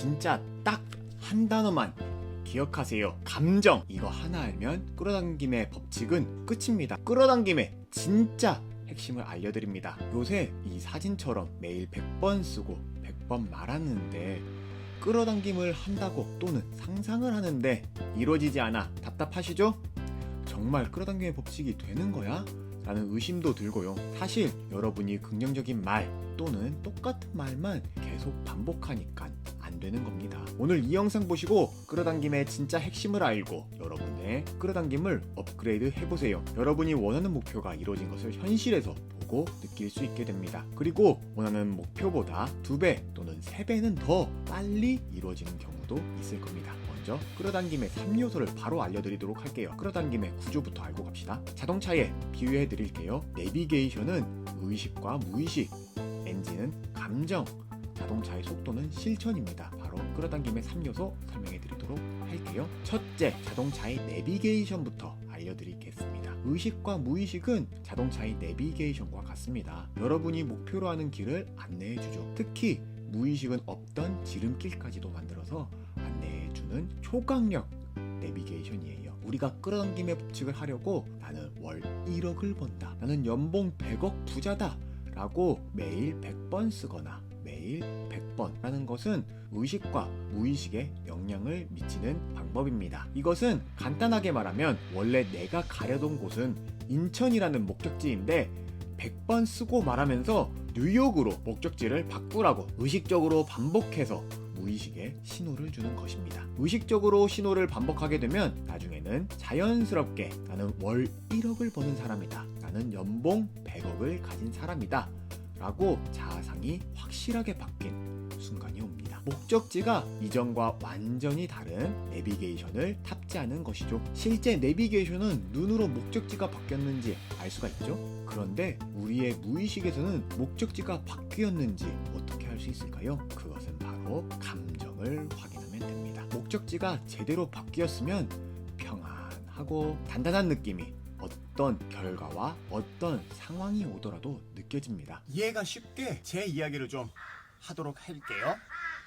진짜 딱 한 단어만 기억하세요. 감정. 이거 하나 알면 끌어당김의 법칙은 끝입니다. 끌어당김의 진짜 핵심을 알려드립니다. 요새 이 사진처럼 매일 100번 쓰고 100번 말하는데 끌어당김을 한다고 또는 상상을 하는데 이루어지지 않아 답답하시죠? 정말 끌어당김의 법칙이 되는 거야? 라는 의심도 들고요. 사실 여러분이 긍정적인 말 또는 똑같은 말만 계속 반복하니까 안 되는 겁니다. 오늘 이 영상 보시고 끌어당김의 진짜 핵심을 알고 여러분의 끌어당김을 업그레이드 해보세요. 여러분이 원하는 목표가 이루어진 것을 현실에서 보고 느낄 수 있게 됩니다. 그리고 원하는 목표보다 두 배 또는 세 배는 더 빨리 이루어지는 경우도 있을 겁니다. 먼저 끌어당김의 3요소를 바로 알려드리도록 할게요. 끌어당김의 구조부터 알고 갑시다. 자동차에 비유해 드릴게요. 내비게이션은 의식과 무의식, 엔진은 감정, 자동차의 속도는 실천입니다. 바로 끌어당김의 3요소 설명해 드리도록 할게요. 첫째, 자동차의 내비게이션부터 알려드리겠습니다. 의식과 무의식은 자동차의 내비게이션과 같습니다. 여러분이 목표로 하는 길을 안내해 주죠. 특히 무의식은 없던 지름길까지도 만들어서 주는 초강력 내비게이션이에요. 우리가 끌어당김의 법칙을 하려고 나는 월 1억을 번다. 나는 연봉 100억 부자다. 라고 매일 100번 쓰거나 매일 100번 라는 것은 의식과 무의식에 영향을 미치는 방법입니다. 이것은 간단하게 말하면 원래 내가 가려던 곳은 인천이라는 목적지인데 100번 쓰고 말하면서 뉴욕으로 목적지를 바꾸라고 의식적으로 반복해서 무의식에 신호를 주는 것입니다. 의식적으로 신호를 반복하게 되면 나중에는 자연스럽게 나는 월 1억을 버는 사람이다. 나는 연봉 100억을 가진 사람이다. 라고 자아상이 확실하게 바뀐 순간이 옵니다. 목적지가 이전과 완전히 다른 내비게이션을 탑재하는 것이죠. 실제 내비게이션은 눈으로 목적지가 바뀌었는지 알 수가 있죠. 그런데 우리의 무의식에서는 목적지가 바뀌었는지 어떻게 할 수 있을까요? 그것은 바로 감정을 확인하면 됩니다. 목적지가 제대로 바뀌었으면 평안하고 단단한 느낌이 어떤 결과와 어떤 상황이 오더라도 느껴집니다. 이해가 쉽게 제 이야기를 좀 하도록 할게요.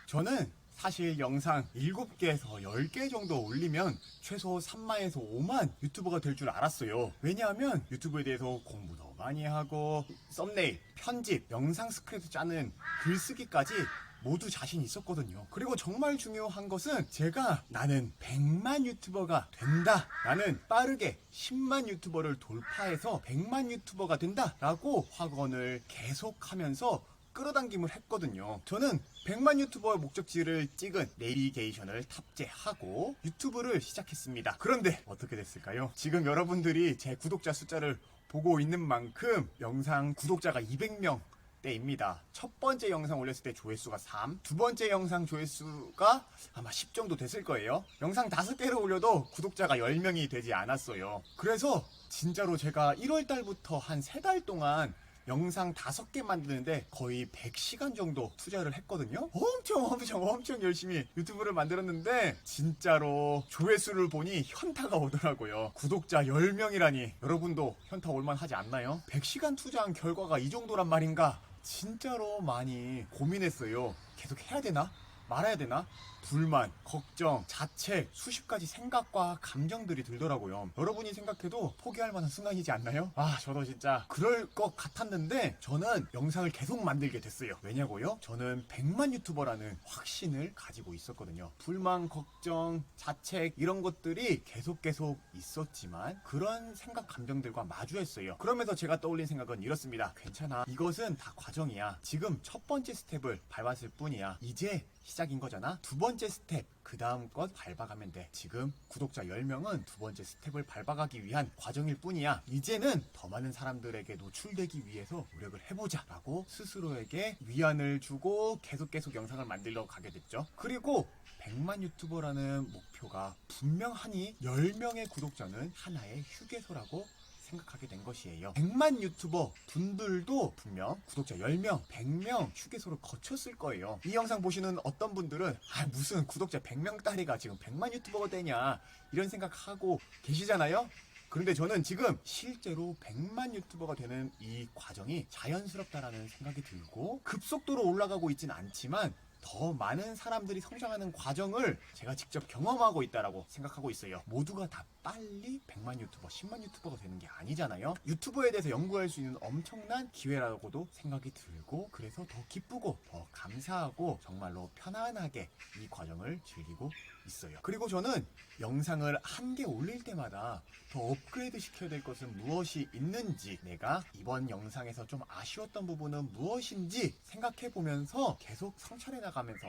저는 사실 영상 7개에서 10개 정도 올리면 최소 3만에서 5만 유튜버가 될 줄 알았어요. 왜냐하면 유튜브에 대해서 공부도 많이 하고 썸네일, 편집, 영상 스크립트 짜는 글쓰기까지 모두 자신 있었거든요. 그리고 정말 중요한 것은 제가 나는 100만 유튜버가 된다. 나는 빠르게 10만 유튜버를 돌파해서 100만 유튜버가 된다. 라고 확언을 계속하면서 끌어당김을 했거든요. 저는 100만 유튜버의 목적지를 찍은 내비게이션을 탑재하고 유튜브를 시작했습니다. 그런데 어떻게 됐을까요? 지금 여러분들이 제 구독자 숫자를 보고 있는 만큼 영상 구독자가 200명 때입니다. 첫 번째 영상 올렸을 때 조회수가 3, 두 번째 영상 조회수가 아마 10 정도 됐을 거예요. 영상 5개를 올려도 구독자가 10명이 되지 않았어요. 그래서 진짜로 제가 1월 달부터 한 3달 동안 영상 5개 만드는데 거의 100시간 정도 투자를 했거든요. 엄청 엄청 엄청 열심히 유튜브를 만들었는데 진짜로 조회수를 보니 현타가 오더라고요. 구독자 10명이라니 여러분도 현타 올만 하지 않나요? 100시간 투자한 결과가 이 정도란 말인가? 진짜로 많이 고민했어요. 계속 해야 되나? 말아야 되나? 불만, 걱정, 자책, 수십 가지 생각과 감정들이 들더라고요. 여러분이 생각해도 포기할 만한 순간이지 않나요? 아, 저도 진짜 그럴 것 같았는데 저는 영상을 계속 만들게 됐어요. 왜냐고요? 저는 100만 유튜버라는 확신을 가지고 있었거든요. 불만, 걱정, 자책 이런 것들이 계속 계속 있었지만 그런 생각 감정들과 마주했어요. 그러면서 제가 떠올린 생각은 이렇습니다. 괜찮아. 이것은 다 과정이야. 지금 첫 번째 스텝을 밟았을 뿐이야. 이제 시작인 거잖아. 두 번째 스텝, 그 다음 것 밟아가면 돼. 지금 구독자 10명은 두 번째 스텝을 밟아가기 위한 과정일 뿐이야. 이제는 더 많은 사람들에게 노출되기 위해서 노력을 해보자. 라고 스스로에게 위안을 주고 계속 계속 영상을 만들러 가게 됐죠. 그리고 100만 유튜버라는 목표가 분명하니 10명의 구독자는 하나의 휴게소라고 생각하게 된 것이에요. 100만 유튜버 분들도 분명 구독자 10명, 100명 휴게소를 거쳤을 거예요. 이 영상 보시는 어떤 분들은 아 무슨 구독자 100명 딸이가 지금 100만 유튜버가 되냐 이런 생각하고 계시잖아요. 그런데 저는 지금 실제로 100만 유튜버가 되는 이 과정이 자연스럽다라는 생각이 들고 급속도로 올라가고 있진 않지만 더 많은 사람들이 성장하는 과정을 제가 직접 경험하고 있다라고 생각하고 있어요. 모두가 다 빨리 100만 유튜버, 10만 유튜버가 되는 게 아니잖아요. 유튜버에 대해서 연구할 수 있는 엄청난 기회라고도 생각이 들고 그래서 더 기쁘고 더 감사하고 정말로 편안하게 이 과정을 즐기고 있어요. 그리고 저는 영상을 한 개 올릴 때마다 더 업그레이드 시켜야 될 것은 무엇이 있는지 내가 이번 영상에서 좀 아쉬웠던 부분은 무엇인지 생각해 보면서 계속 성찰해 나가면서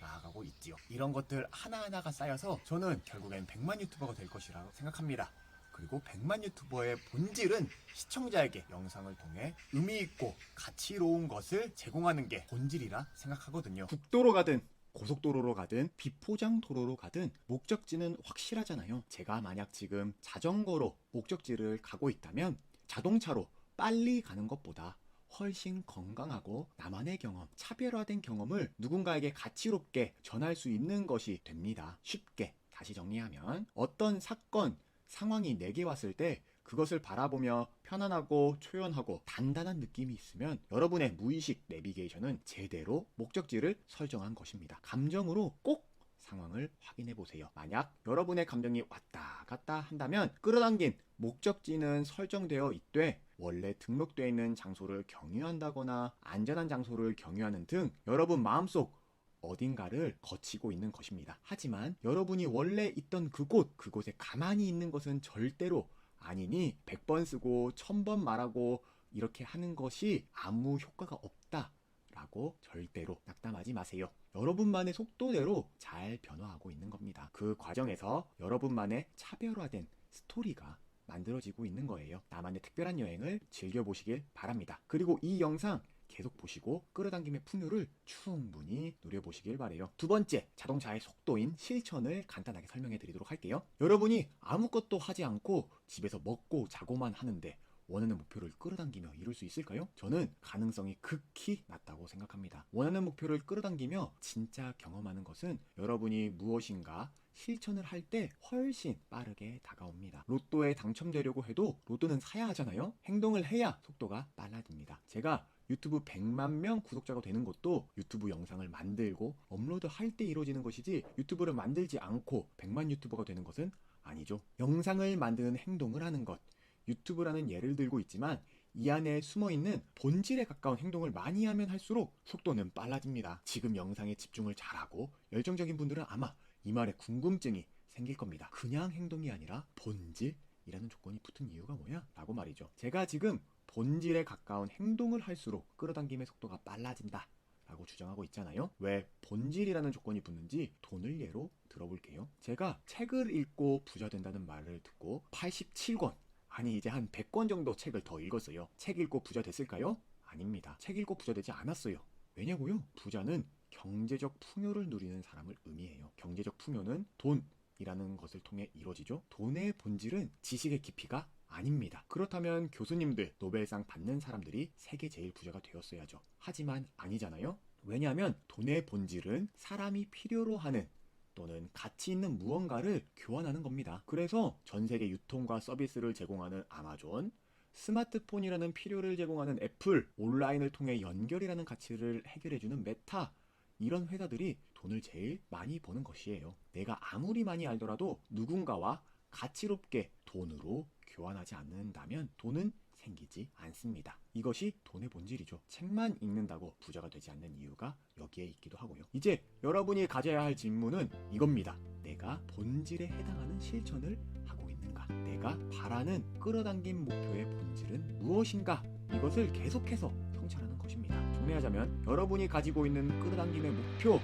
나아가고 있지요. 이런 것들 하나하나가 쌓여서 저는 결국엔 100만 유튜버가 될 것이라고 생각합니다. 그리고 100만 유튜버의 본질은 시청자에게 영상을 통해 의미 있고 가치로운 것을 제공하는 게 본질이라 생각하거든요. 국도로 가든 고속도로로 가든 비포장 도로로 가든 목적지는 확실하잖아요. 제가 만약 지금 자전거로 목적지를 가고 있다면 자동차로 빨리 가는 것보다 훨씬 건강하고 나만의 경험, 차별화된 경험을 누군가에게 가치롭게 전할 수 있는 것이 됩니다. 쉽게 다시 정리하면 어떤 사건, 상황이 내게 왔을 때 그것을 바라보며 편안하고 초연하고 단단한 느낌이 있으면 여러분의 무의식 내비게이션은 제대로 목적지를 설정한 것입니다. 감정으로 꼭 상황을 확인해 보세요. 만약 여러분의 감정이 왔다 갔다 한다면 끌어당긴 목적지는 설정되어 있되 원래 등록되어 있는 장소를 경유한다거나 안전한 장소를 경유하는 등 여러분 마음속 어딘가를 거치고 있는 것입니다. 하지만 여러분이 원래 있던 그곳, 그곳에 가만히 있는 것은 절대로 아니니 100번 쓰고 1000번 말하고 이렇게 하는 것이 아무 효과가 없다 라고 절대로 낙담하지 마세요. 여러분만의 속도대로 잘 변화하고 있는 겁니다. 그 과정에서 여러분만의 차별화된 스토리가 만들어지고 있는 거예요. 나만의 특별한 여행을 즐겨보시길 바랍니다. 그리고 이 영상 계속 보시고 끌어당김의 풍요를 충분히 누려보시길 바래요. 두 번째, 자동차의 속도인 실천을 간단하게 설명해 드리도록 할게요. 여러분이 아무것도 하지 않고 집에서 먹고 자고만 하는데 원하는 목표를 끌어당기며 이룰 수 있을까요? 저는 가능성이 극히 낮다고 생각합니다. 원하는 목표를 끌어당기며 진짜 경험하는 것은 여러분이 무엇인가 실천을 할 때 훨씬 빠르게 다가옵니다. 로또에 당첨되려고 해도 로또는 사야 하잖아요? 행동을 해야 속도가 빨라집니다. 제가 유튜브 100만 명 구독자가 되는 것도 유튜브 영상을 만들고 업로드 할 때 이루어지는 것이지 유튜브를 만들지 않고 100만 유튜버가 되는 것은 아니죠. 영상을 만드는 행동을 하는 것. 유튜브라는 예를 들고 있지만 이 안에 숨어 있는 본질에 가까운 행동을 많이 하면 할수록 속도는 빨라집니다. 지금 영상에 집중을 잘하고 열정적인 분들은 아마 이 말에 궁금증이 생길 겁니다. 그냥 행동이 아니라 본질이라는 조건이 붙은 이유가 뭐야? 라고 말이죠. 제가 지금 본질에 가까운 행동을 할수록 끌어당김의 속도가 빨라진다. 라고 주장하고 있잖아요. 왜 본질이라는 조건이 붙는지 돈을 예로 들어볼게요. 제가 책을 읽고 부자 된다는 말을 듣고 87권, 아니 이제 한 100권 정도 책을 더 읽었어요. 책 읽고 부자 됐을까요? 아닙니다. 책 읽고 부자 되지 않았어요. 왜냐고요? 부자는 경제적 풍요를 누리는 사람을 의미해요. 경제적 풍요는 돈이라는 것을 통해 이루어지죠. 돈의 본질은 지식의 깊이가 아닙니다. 그렇다면 교수님들, 노벨상 받는 사람들이 세계 제일 부자가 되었어야죠. 하지만 아니잖아요? 왜냐하면 돈의 본질은 사람이 필요로 하는 또는 가치 있는 무언가를 교환하는 겁니다. 그래서 전 세계 유통과 서비스를 제공하는 아마존, 스마트폰이라는 필요를 제공하는 애플, 온라인을 통해 연결이라는 가치를 해결해주는 메타, 이런 회사들이 돈을 제일 많이 버는 것이에요. 내가 아무리 많이 알더라도 누군가와 가치롭게 돈으로 교환하지 않는다면 돈은 생기지 않습니다. 이것이 돈의 본질이죠. 책만 읽는다고 부자가 되지 않는 이유가 여기에 있기도 하고요. 이제 여러분이 가져야 할 질문은 이겁니다. 내가 본질에 해당하는 실천을 하고 있는가? 내가 바라는 끌어당긴 목표의 본질은 무엇인가? 이것을 계속해서 성찰하는 것입니다. 정리하자면 여러분이 가지고 있는 끌어당김의 목표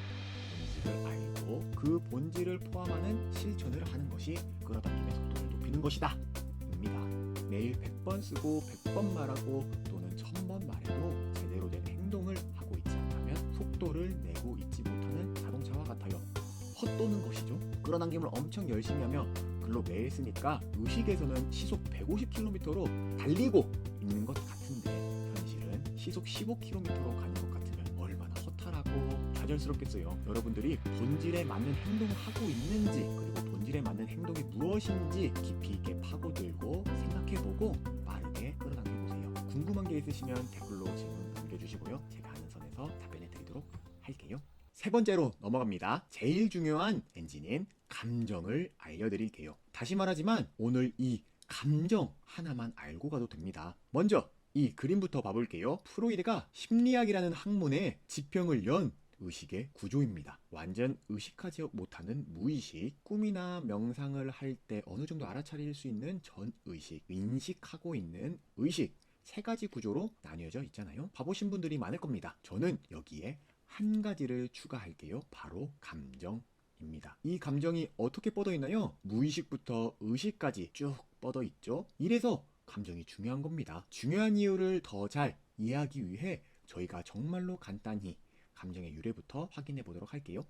본질을 알고 그 본질을 포함하는 실천을 하는 것이 끌어당김의 속도를 높이는 것이다. 입니다. 매일 100번 쓰고 100번 말하고 또는 1000번 말해도 제대로 된 행동을 하고 있지 않다면 속도를 내고 있지 못하는 자동차와 같아요. 헛도는 것이죠. 끌어당김을 엄청 열심히 하며 글로 매일 쓰니까 의식에서는 시속 150km로 달리고 있는 것 같은데 현실은 시속 15km로 가는 것 같으면 얼마나 허탈하고 좌절스럽겠어요. 여러분들이 본질에 맞는 행동을 하고 있는지 그리고 본질에 맞는 행동이 무엇인지 깊이 있게 파고들고 생각해보고 빠르게 끌어당겨보세요. 궁금한 게 있으시면 댓글로 질문 남겨주시고요. 제가 하는 선에서 답변해 드리도록 할게요. 세 번째로 넘어갑니다. 제일 중요한 엔진인 감정을 알려드릴게요. 다시 말하지만 오늘 이 감정 하나만 알고 가도 됩니다. 먼저 이 그림부터 봐볼게요. 프로이드가 심리학이라는 학문에 지평을 연 의식의 구조입니다. 완전 의식하지 못하는 무의식, 꿈이나 명상을 할 때 어느 정도 알아차릴 수 있는 전의식, 인식하고 있는 의식 세 가지 구조로 나뉘어져 있잖아요. 봐보신 분들이 많을 겁니다. 저는 여기에 한 가지를 추가할게요. 바로 감정 입니다. 이 감정이 어떻게 뻗어 있나요? 무의식부터 의식까지 쭉 뻗어 있죠. 이래서 감정이 중요한 겁니다. 중요한 이유를 더 잘 이해하기 위해 저희가 정말로 간단히 감정의 유래부터 확인해 보도록 할게요.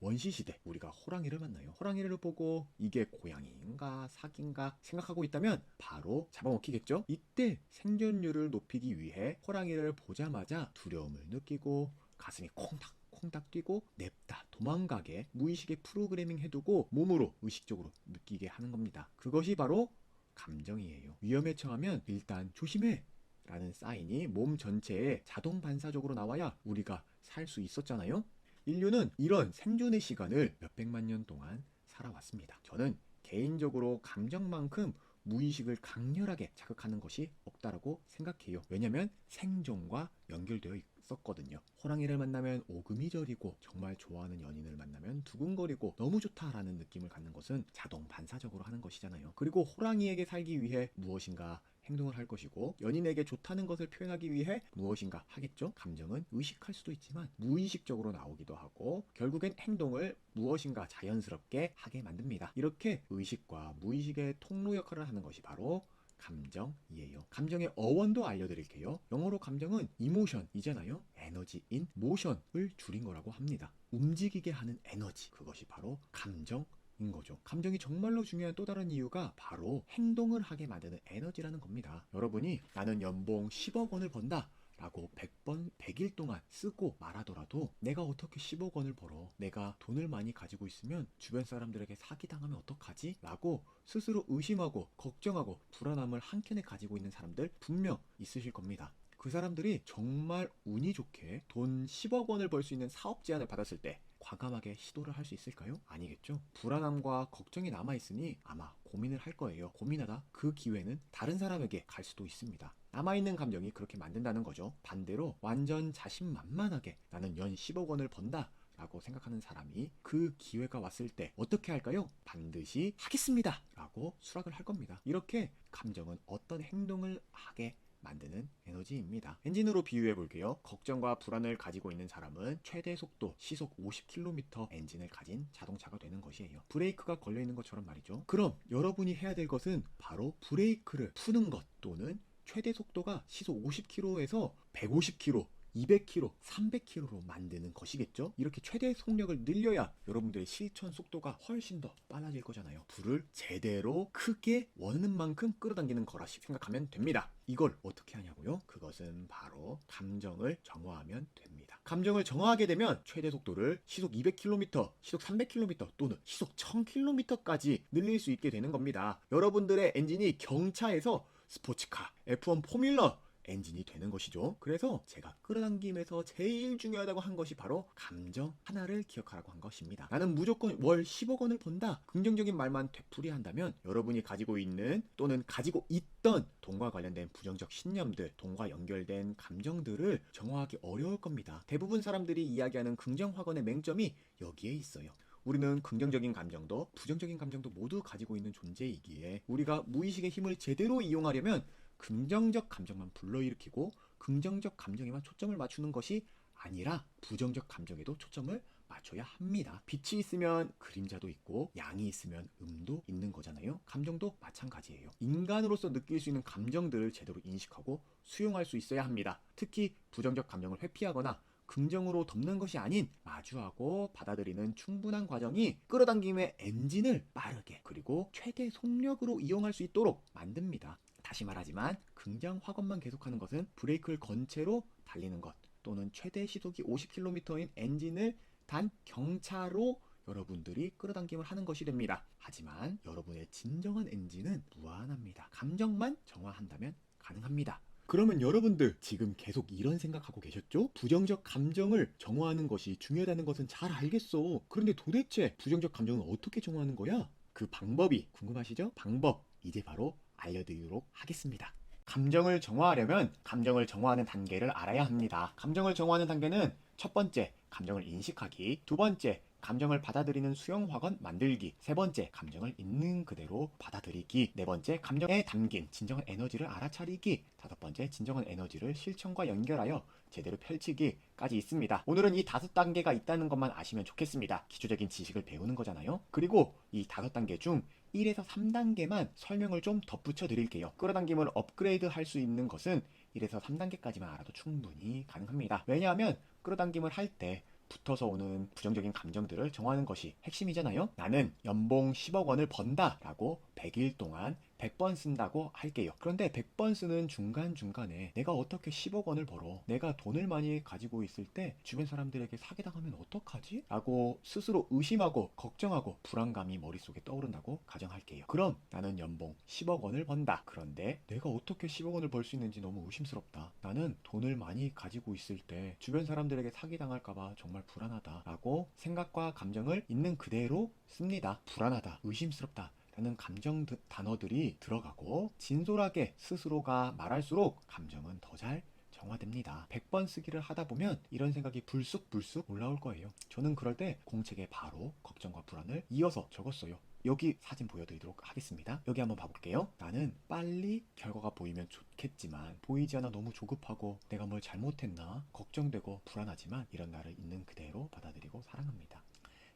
원시 시대 우리가 호랑이를 만나요. 호랑이를 보고 이게 고양이인가 사기인가 생각하고 있다면 바로 잡아먹히겠죠. 이때 생존율을 높이기 위해 호랑이를 보자마자 두려움을 느끼고 가슴이 콩닥 콩닥 뛰고 냅다 도망가게 무의식에 프로그래밍 해두고 몸으로 의식적으로 느끼게 하는 겁니다. 그것이 바로 감정이에요. 위험에 처하면 일단 조심해. 라는 사인이 몸 전체에 자동 반사적으로 나와야 우리가 살 수 있었잖아요. 인류는 이런 생존의 시간을 몇백만 년 동안 살아왔습니다. 저는 개인적으로 감정만큼 무의식을 강렬하게 자극하는 것이 없다라고 생각해요. 왜냐면 생존과 연결되어 있었거든요. 호랑이를 만나면 오금이 저리고 정말 좋아하는 연인을 만나면 두근거리고 너무 좋다라는 느낌을 갖는 것은 자동 반사적으로 하는 것이잖아요. 그리고 호랑이에게 살기 위해 무엇인가 행동을 할 것이고 연인에게 좋다는 것을 표현하기 위해 무엇인가 하겠죠. 감정은 의식할 수도 있지만 무의식적으로 나오기도 하고 결국엔 행동을 무엇인가 자연스럽게 하게 만듭니다. 이렇게 의식과 무의식의 통로 역할을 하는 것이 바로 감정이에요. 감정의 어원도 알려드릴게요. 영어로 감정은 이모션이잖아요. 에너지인 모션을 줄인 거라고 합니다. 움직이게 하는 에너지 그것이 바로 감정. 인 거죠. 감정이 정말로 중요한 또 다른 이유가 바로 행동을 하게 만드는 에너지라는 겁니다. 여러분이 나는 연봉 10억 원을 번다. 라고 100번 100일 동안 쓰고 말하더라도 내가 어떻게 10억 원을 벌어 내가 돈을 많이 가지고 있으면 주변 사람들에게 사기당하면 어떡하지? 라고 스스로 의심하고 걱정하고 불안함을 한켠에 가지고 있는 사람들 분명 있으실 겁니다. 그 사람들이 정말 운이 좋게 돈 10억 원을 벌 수 있는 사업 제안을 받았을 때 과감하게 시도를 할 수 있을까요? 아니겠죠. 불안함과 걱정이 남아있으니 아마 고민을 할 거예요. 고민하다 그 기회는 다른 사람에게 갈 수도 있습니다. 남아있는 감정이 그렇게 만든다는 거죠. 반대로 완전 자신만만하게 나는 연 10억 원을 번다. 라고 생각하는 사람이 그 기회가 왔을 때 어떻게 할까요? 반드시 하겠습니다! 라고 수락을 할 겁니다. 이렇게 감정은 어떤 행동을 하게 만드는 에너지입니다. 엔진으로 비유해 볼게요. 걱정과 불안을 가지고 있는 사람은 최대 속도 시속 50km 엔진을 가진 자동차가 되는 것이에요. 브레이크가 걸려 있는 것처럼 말이죠. 그럼 여러분이 해야 될 것은 바로 브레이크를 푸는 것 또는 최대 속도가 시속 50km에서 150km 200km, 300km로 만드는 것이겠죠? 이렇게 최대 속력을 늘려야 여러분들의 실천 속도가 훨씬 더 빨라질 거잖아요. 불을 제대로 크게 원하는 만큼 끌어당기는 거라 생각하면 됩니다. 이걸 어떻게 하냐고요? 그것은 바로 감정을 정화하면 됩니다. 감정을 정화하게 되면 최대 속도를 시속 200km, 시속 300km 또는 시속 1000km까지 늘릴 수 있게 되는 겁니다. 여러분들의 엔진이 경차에서 스포츠카, F1 포뮬러 엔진이 되는 것이죠. 그래서 제가 끌어당김에서 제일 중요하다고 한 것이 바로 감정 하나를 기억하라고 한 것입니다. 나는 무조건 월 10억 원을 번다. 긍정적인 말만 되풀이한다면 여러분이 가지고 있는 또는 가지고 있던 돈과 관련된 부정적 신념들, 돈과 연결된 감정들을 정화하기 어려울 겁니다. 대부분 사람들이 이야기하는 긍정 학원의 맹점이 여기에 있어요. 우리는 긍정적인 감정도 부정적인 감정도 모두 가지고 있는 존재이기에 우리가 무의식의 힘을 제대로 이용하려면 긍정적 감정만 불러일으키고 긍정적 감정에만 초점을 맞추는 것이 아니라 부정적 감정에도 초점을 맞춰야 합니다. 빛이 있으면 그림자도 있고 양이 있으면 음도 있는 거잖아요. 감정도 마찬가지예요. 인간으로서 느낄 수 있는 감정들을 제대로 인식하고 수용할 수 있어야 합니다. 특히 부정적 감정을 회피하거나 긍정으로 덮는 것이 아닌 마주하고 받아들이는 충분한 과정이 끌어당김의 엔진을 빠르게 그리고 최대 속력으로 이용할 수 있도록 만듭니다. 다시 말하지만 긍정 확언만 계속하는 것은 브레이크를 건 채로 달리는 것 또는 최대 시속이 50km인 엔진을 단 경차로 여러분들이 끌어당김을 하는 것이 됩니다. 하지만 여러분의 진정한 엔진은 무한합니다. 감정만 정화한다면 가능합니다. 그러면 여러분들 지금 계속 이런 생각하고 계셨죠? 부정적 감정을 정화하는 것이 중요하다는 것은 잘 알겠어. 그런데 도대체 부정적 감정은 어떻게 정화하는 거야? 그 방법이 궁금하시죠? 방법 이제 바로 알려드리도록 하겠습니다. 감정을 정화하려면 감정을 정화하는 단계를 알아야 합니다. 감정을 정화하는 단계는 첫 번째, 감정을 인식하기. 두 번째, 감정을 받아들이는 수용 확언 만들기. 세 번째, 감정을 있는 그대로 받아들이기. 네 번째, 감정에 담긴 진정한 에너지를 알아차리기. 다섯 번째, 진정한 에너지를 실천과 연결하여 제대로 펼치기까지 있습니다. 오늘은 이 다섯 단계가 있다는 것만 아시면 좋겠습니다. 기초적인 지식을 배우는 거잖아요. 그리고 이 다섯 단계 중 1에서 3단계만 설명을 좀 덧붙여 드릴게요. 끌어당김을 업그레이드 할 수 있는 것은 1에서 3단계까지만 알아도 충분히 가능합니다. 왜냐하면 끌어당김을 할때 붙어서 오는 부정적인 감정들을 정하는 것이 핵심이잖아요. 나는 연봉 10억 원을 번다 라고 100일 동안 100번 쓴다고 할게요. 그런데 100번 쓰는 중간중간에 내가 어떻게 10억 원을 벌어? 내가 돈을 많이 가지고 있을 때 주변 사람들에게 사기당하면 어떡하지? 라고 스스로 의심하고 걱정하고 불안감이 머릿속에 떠오른다고 가정할게요. 그럼 나는 연봉 10억 원을 번다. 그런데 내가 어떻게 10억 원을 벌 수 있는지 너무 의심스럽다. 나는 돈을 많이 가지고 있을 때 주변 사람들에게 사기당할까봐 정말 불안하다. 라고 생각과 감정을 있는 그대로 씁니다. 불안하다. 의심스럽다. 라는 감정 드- 단어들이 들어가고 진솔하게 스스로가 말할수록 감정은 더 잘 정화됩니다. 100번 쓰기를 하다 보면 이런 생각이 불쑥불쑥 올라올 거예요. 저는 그럴 때 공책에 바로 걱정과 불안을 이어서 적었어요. 여기 사진 보여드리도록 하겠습니다. 여기 한번 봐볼게요. 나는 빨리 결과가 보이면 좋겠지만 보이지 않아 너무 조급하고 내가 뭘 잘못했나 걱정되고 불안하지만 이런 나를 있는 그대로 받아들이고 사랑합니다.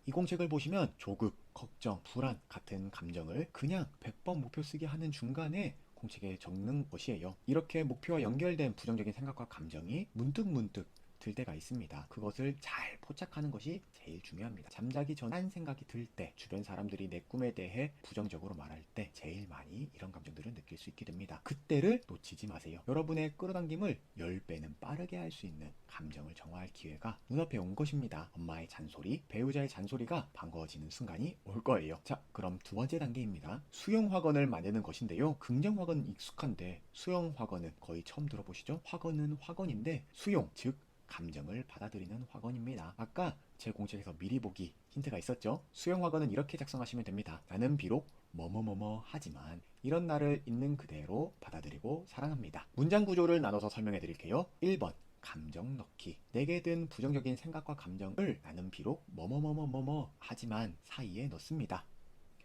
이 공책을 보시면 조급, 걱정, 불안 같은 감정을 그냥 100번 목표 쓰기 하는 중간에 공책에 적는 것이에요. 이렇게 목표와 연결된 부정적인 생각과 감정이 문득문득 들 때가 있습니다. 그것을 잘 포착하는 것이 제일 중요합니다. 잠자기 전 한 생각이 들 때, 주변 사람들이 내 꿈에 대해 부정적으로 말할 때 제일 많이 이런 감정들을 느낄 수 있게 됩니다. 그때를 놓치지 마세요. 여러분의 끌어당김을 10배는 빠르게 할 수 있는 감정을 정화할 기회가 눈앞에 온 것입니다. 엄마의 잔소리, 배우자의 잔소리가 반가워지는 순간이 올 거예요. 자, 그럼 두 번째 단계입니다. 확언을 만드는 것인데요. 긍정 확언은 익숙한데 확언은 거의 처음 들어보시죠? 확언은 확언인데 수용, 즉 감정을 받아들이는 확언입니다. 아까 제 공책에서 미리 보기 힌트가 있었죠? 수용 확언은 이렇게 작성하시면 됩니다. 나는 비록 뭐뭐뭐뭐 하지만 이런 나를 있는 그대로 받아들이고 사랑합니다. 문장 구조를 나눠서 설명해 드릴게요. 1번 감정 넣기. 내게 든 부정적인 생각과 감정을 나는 비록 뭐뭐뭐뭐뭐뭐 하지만 사이에 넣습니다.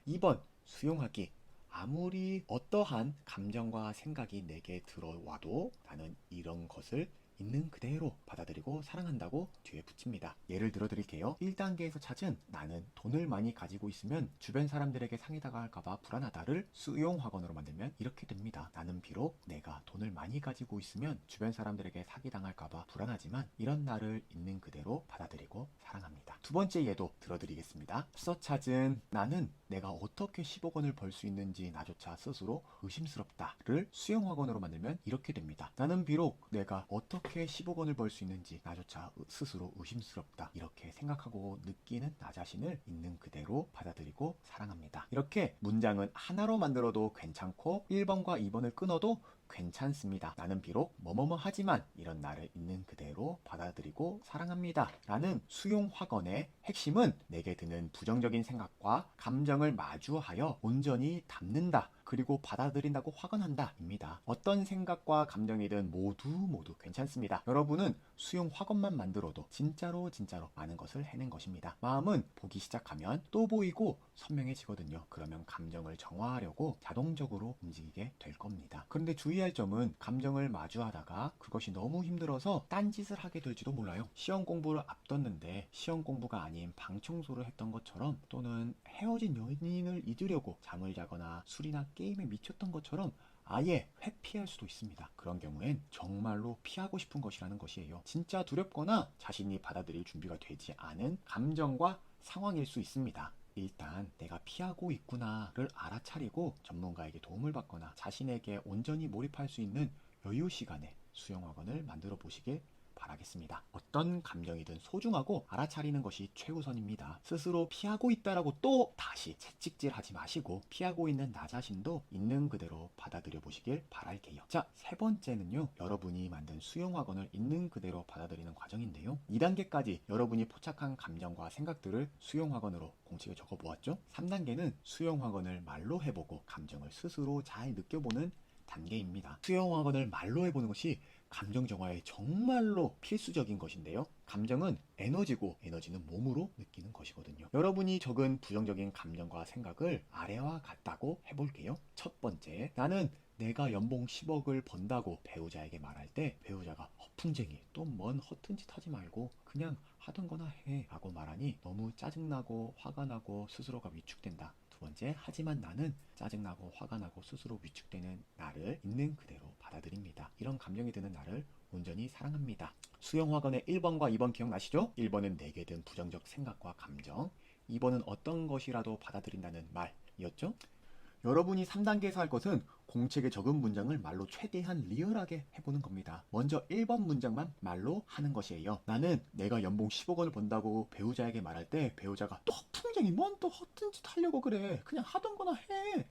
2번 수용하기. 아무리 어떠한 감정과 생각이 내게 들어와도 나는 이런 것을 있는 그대로 받아들이고 사랑한다고 뒤에 붙입니다. 예를 들어 드릴게요. 1단계에서 찾은 나는 돈을 많이 가지고 있으면 주변 사람들에게 상해당할까봐 불안하다를 수용 확언으로 만들면 이렇게 됩니다. 나는 비록 내가 돈을 많이 가지고 있으면 주변 사람들에게 사기당할까봐 불안하지만 이런 나를 있는 그대로 받아들이고 사랑합니다. 두 번째 예도 들어드리겠습니다. 앞서 찾은 나는 내가 어떻게 10억 원을 벌 수 있는지 나조차 스스로 의심스럽다를 수용 확언으로 만들면 이렇게 됩니다. 나는 비록 내가 어떻게 10억 원을 벌 수 있는지 나조차 의- 스스로 의심스럽다. 이렇게 생각하고 느끼는 나 자신을 있는 그대로 받아들이고 사랑합니다. 이렇게 문장은 하나로 만들어도 괜찮고 1번과 2번을 끊어도 괜찮습니다. 나는 비록 뭐뭐뭐 하지만 이런 나를 있는 그대로 받아들이고 사랑합니다. 라는 수용 확언의 핵심은 내게 드는 부정적인 생각과 감정을 마주하여 온전히 담는다. 그리고 받아들인다고 확언한다. 입니다. 어떤 생각과 감정이든 모두 모두 괜찮습니다. 여러분은 수용 확언만 만들어도 진짜로 진짜로 많은 것을 해낸 것입니다. 마음은 보기 시작하면 또 보이고 선명해지거든요. 그러면 감정을 정화하려고 자동적으로 움직이게 될 겁니다. 그런데 주의할 점은 감정을 마주하다가 그것이 너무 힘들어서 딴짓을 하게 될지도 몰라요. 시험 공부를 앞뒀는데 시험 공부가 아닌 방 청소를 했던 것처럼 또는 헤어진 연인을 잊으려고 잠을 자거나 술이나 게임 에 미쳤던 것처럼 아예 회피할 수도 있습니다. 그런 경우엔 정말로 피하고 싶은 것이라는 것이에요. 진짜 두렵거나 자신이 받아들일 준비가 되지 않은 감정과 상황일 수 있습니다. 일단 내가 피하고 있구나를 알아차리고 전문가에게 도움을 받거나 자신에게 온전히 몰입할 수 있는 여유 시간에 수용 학원을 만들어 보시길 바라겠습니다. 어떤 감정이든 소중하고 알아차리는 것이 최우선입니다. 스스로 피하고 있다라고 또 다시 채찍질하지 마시고 피하고 있는 나 자신도 있는 그대로 받아들여 보시길 바랄게요. 자, 세 번째는요. 여러분이 만든 수용학원을 있는 그대로 받아들이는 과정인데요. 2단계까지 여러분이 포착한 감정과 생각들을 수용학원으로 공책에 적어 보았죠. 3단계는 수용학원을 말로 해보고 감정을 스스로 잘 느껴보는 단계입니다. 수영학원을 말로 해보는 것이 감정 정화에 정말로 필수적인 것인데요. 감정은 에너지고 에너지는 몸으로 느끼는 것이거든요. 여러분이 적은 부정적인 감정과 생각을 아래와 같다고 해볼게요. 첫 번째, 나는 내가 연봉 10억을 번다고 배우자에게 말할 때 배우자가 허풍쟁이 또 뭔 허튼 짓 하지 말고 그냥 하던 거나 해 라고 말하니 너무 짜증나고 화가 나고 스스로가 위축된다. 두 번째, 하지만 나는 짜증나고 화가 나고 스스로 위축되는 나를 있는 그대로 받아들입니다. 이런 감정이 드는 나를 온전히 사랑합니다. 수영학원의 1번과 2번 기억나시죠? 1번은 내게 든 부정적 생각과 감정, 2번은 어떤 것이라도 받아들인다는 말이었죠? 여러분이 3단계에서 할 것은 공책에 적은 문장을 말로 최대한 리얼하게 해보는 겁니다. 먼저 1번 문장만 말로 하는 것이에요. 나는 내가 연봉 10억 원을 번다고 배우자에게 말할 때 배우자가 또 풍쟁이 뭔또 허튼 짓 하려고 그래. 그냥 하던 거나 해.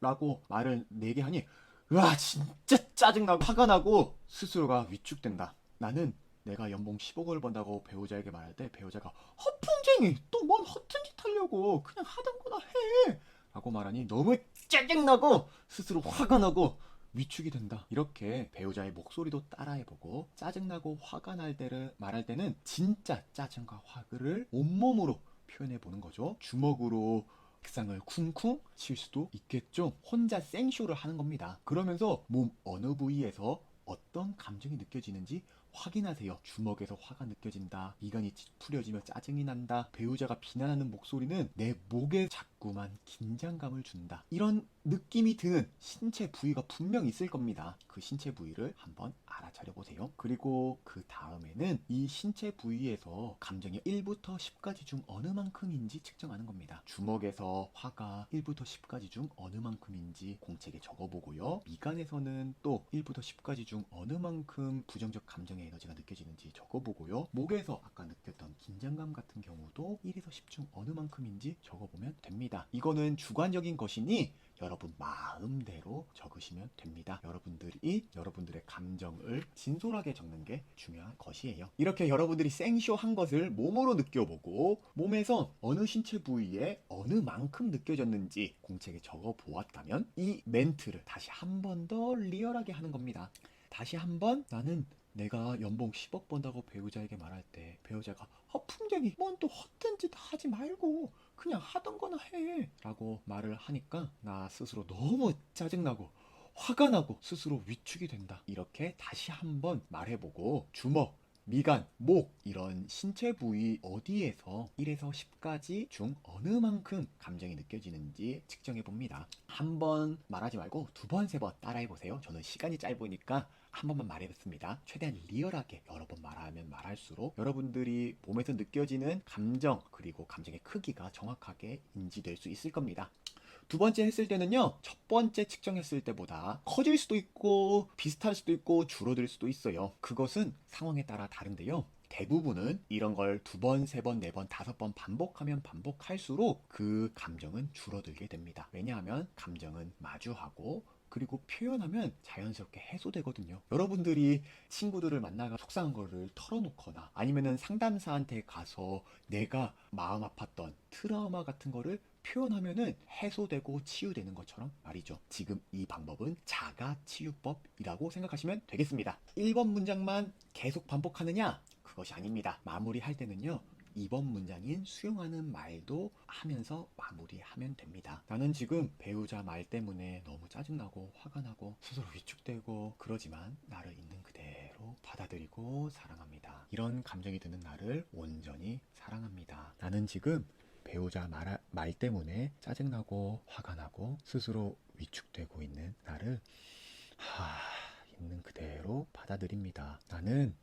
라고 말을 내게 하니 으아 진짜 짜증나고 화가 나고 스스로가 위축된다. 나는 내가 연봉 10억을 번다고 배우자에게 말할 때 배우자가 허풍쟁이 또 뭔 허튼 짓 하려고 그냥 하던 거나 해. 라고 말하니 너무 짜증나고 스스로 화가 나고 위축이 된다. 이렇게 배우자의 목소리도 따라해보고 짜증나고 화가 날 때를 말할 때는 진짜 짜증과 화를 온몸으로 표현해보는 거죠. 주먹으로 책상을 쿵쿵 칠 수도 있겠죠. 혼자 생쇼를 하는 겁니다. 그러면서 몸 어느 부위에서 어떤 감정이 느껴지는지 확인하세요. 주먹에서 화가 느껴진다. 미간이 찌푸려지며 짜증이 난다. 배우자가 비난하는 목소리는 내 목에 자꾸만 긴장감을 준다. 이런 느낌이 드는 신체 부위가 분명 있을 겁니다. 그 신체 부위를 한번 알아차려 보세요. 그리고 그 다음에는 이 신체 부위에서 감정이 1부터 10까지 중 어느 만큼인지 측정하는 겁니다. 주먹에서 화가 1부터 10까지 중 어느 만큼인지 공책에 적어보고요. 미간에서는 또 1부터 10까지 중 어느 만큼 부정적 감정의 에너지가 느껴지는지 적어보고요. 목에서 아까 느꼈던 긴장감 같은 경우도 1에서 10 중 어느 만큼인지 적어보면 됩니다. 이거는 주관적인 것이니 여러분 마음대로 적으시면 됩니다. 여러분들이 여러분들의 감정을 진솔하게 적는 게 중요한 것이에요. 이렇게 여러분들이 생쇼 한 것을 몸으로 느껴보고 몸에서 어느 신체 부위에 어느 만큼 느껴졌는지 공책에 적어 보았다면 이 멘트를 다시 한 번 더 리얼하게 하는 겁니다. 다시 한 번 나는 내가 연봉 10억 번다고 배우자에게 말할 때 배우자가 허풍쟁이 뭔 또 헛된 짓 하지 말고 그냥 하던 거나 해 라고 말을 하니까 나 스스로 너무 짜증나고 화가 나고 스스로 위축이 된다 이렇게 다시 한번 말해보고 주먹 미간, 목 이런 신체 부위 어디에서 1에서 10까지 중 어느 만큼 감정이 느껴지는지 측정해 봅니다. 한 번 말하지 말고 두 번, 세 번 따라해 보세요. 저는 시간이 짧으니까 한 번만 말해봤습니다. 최대한 리얼하게 여러 번 말하면 말할수록 여러분들이 몸에서 느껴지는 감정 그리고 감정의 크기가 정확하게 인지될 수 있을 겁니다. 두 번째 했을 때는요, 첫 번째 측정했을 때보다 커질 수도 있고, 비슷할 수도 있고, 줄어들 수도 있어요. 그것은 상황에 따라 다른데요. 대부분은 이런 걸 두 번, 세 번, 네 번, 다섯 번 반복하면 반복할수록 그 감정은 줄어들게 됩니다. 왜냐하면 감정은 마주하고 그리고 표현하면 자연스럽게 해소되거든요. 여러분들이 친구들을 만나가 속상한 거를 털어놓거나 아니면은 상담사한테 가서 내가 마음 아팠던 트라우마 같은 거를 표현하면은 해소되고 치유되는 것처럼 말이죠. 지금 이 방법은 자가 치유법이라고 생각하시면 되겠습니다. 1번 문장만 계속 반복하느냐? 그것이 아닙니다. 마무리할 때는요. 2번 문장인 수용하는 말도 하면서 마무리하면 됩니다. 나는 지금 배우자 말 때문에 너무 짜증나고 화가 나고 스스로 위축되고 그러지만 나를 있는 그대로 받아들이고 사랑합니다. 이런 감정이 드는 나를 온전히 사랑합니다. 나는 지금 배우자 말, 말 때문에 짜증나고 화가 나고 스스로 위축되고 있는 나를 하, 있는 그대로 받아들입니다. 나는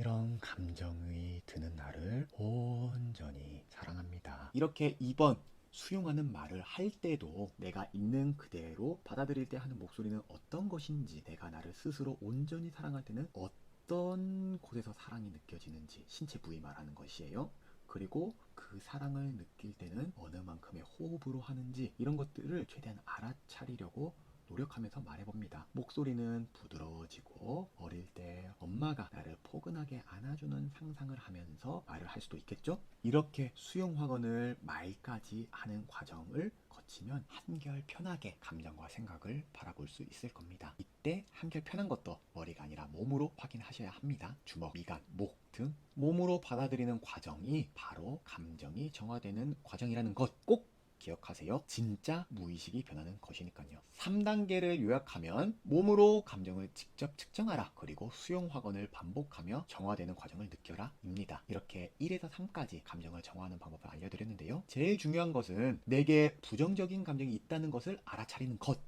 이런 감정이 드는 나를 온전히 사랑합니다. 이렇게 2번 수용하는 말을 할 때도 내가 있는 그대로 받아들일 때 하는 목소리는 어떤 것인지 내가 나를 스스로 온전히 사랑할 때는 어떤 곳에서 사랑이 느껴지는지 신체 부위 말하는 것이에요. 그리고 그 사랑을 느낄 때는 어느 만큼의 호흡으로 하는지 이런 것들을 최대한 알아차리려고 노력하면서 말해봅니다. 목소리는 부드러워지고 어릴 때 엄마가 나를 포근하게 안아주는 상상을 하면서 말을 할 수도 있겠죠? 이렇게 수용학원을 말까지 하는 과정을 거치면 한결 편하게 감정과 생각을 바라볼 수 있을 겁니다. 이때 한결 편한 것도 머리가 아니라 몸으로 확인하셔야 합니다. 주먹, 미간, 목 등 몸으로 받아들이는 과정이 바로 감정이 정화되는 과정이라는 것 꼭 기억하세요. 진짜 무의식이 변하는 것이니까요. 3단계를 요약하면 몸으로 감정을 직접 측정하라. 그리고 수용 확언을 반복하며 정화되는 과정을 느껴라. 입니다. 이렇게 1에서 3까지 감정을 정화하는 방법을 알려드렸는데요. 제일 중요한 것은 내게 부정적인 감정이 있다는 것을 알아차리는 것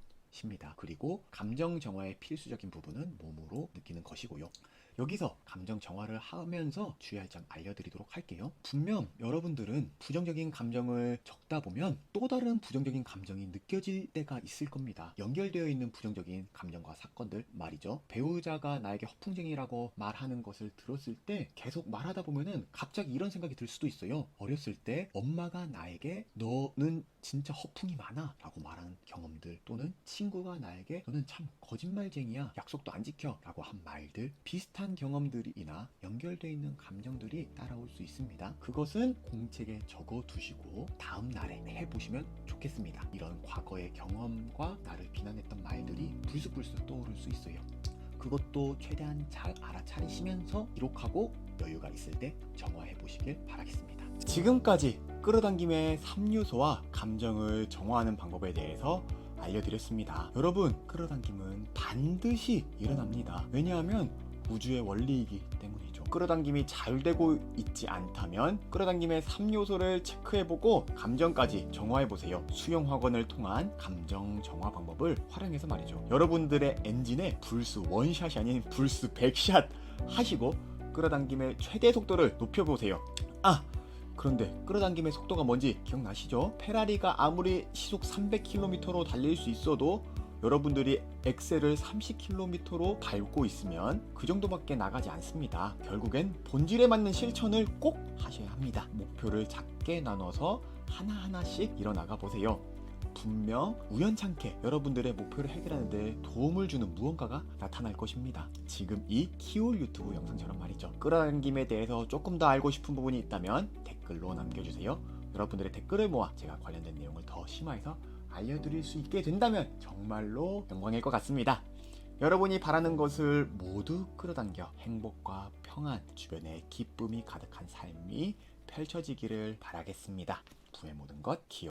입니다. 그리고 감정 정화의 필수적인 부분은 몸으로 느끼는 것이고요. 여기서 감정 정화를 하면서 주의할 점 알려드리도록 할게요. 분명 여러분들은 부정적인 감정을 적다 보면 또 다른 부정적인 감정이 느껴질 때가 있을 겁니다. 연결되어 있는 부정적인 감정과 사건들 말이죠. 배우자가 나에게 허풍쟁이라고 말하는 것을 들었을 때 계속 말하다 보면은 갑자기 이런 생각이 들 수도 있어요. 어렸을 때 엄마가 나에게 너는 진짜 허풍이 많아 라고 말하는 경험들 또는 친구가 나에게 너는 참 거짓말쟁이야. 약속도 안 지켜. 라고 한 말들 비슷한 경험들이나 연결되어 있는 감정들이 따라올 수 있습니다. 그것은 공책에 적어 두시고 다음 날에 해보시면 좋겠습니다. 이런 과거의 경험과 나를 비난했던 말들이 불쑥불쑥 떠오를 수 있어요. 그것도 최대한 잘 알아차리시면서 기록하고 여유가 있을 때 정화해 보시길 바라겠습니다. 지금까지 끌어당김의 3요소와 감정을 정화하는 방법에 대해서 알려드렸습니다. 여러분, 끌어당김은 반드시 일어납니다. 왜냐하면 우주의 원리이기 때문이죠. 끌어당김이 잘 되고 있지 않다면 끌어당김의 3요소를 체크해보고 감정까지 정화해보세요. 수용 학원을 통한 감정 정화 방법을 활용해서 말이죠. 여러분들의 엔진에 불수 원샷이 아닌 불수 백샷 하시고 끌어당김의 최대 속도를 높여보세요. 아! 그런데 끌어당김의 속도가 뭔지 기억나시죠? 페라리가 아무리 시속 300km로 달릴 수 있어도 여러분들이 엑셀을 30km로 밟고 있으면 그 정도밖에 나가지 않습니다. 결국엔 본질에 맞는 실천을 꼭 하셔야 합니다. 목표를 작게 나눠서 하나하나씩 일어나가 보세요. 분명 우연찮게 여러분들의 목표를 해결하는 데 도움을 주는 무언가가 나타날 것입니다. 지금 이 키울 유튜브 영상처럼 말이죠. 끌어당김에 대해서 조금 더 알고 싶은 부분이 있다면 댓글로 남겨주세요. 여러분들의 댓글을 모아 제가 관련된 내용을 더 심화해서 알려드릴 수 있게 된다면 정말로 영광일 것 같습니다. 여러분이 바라는 것을 모두 끌어당겨 행복과 평안, 주변에 기쁨이 가득한 삶이 펼쳐지기를 바라겠습니다. 부의 모든 것 기억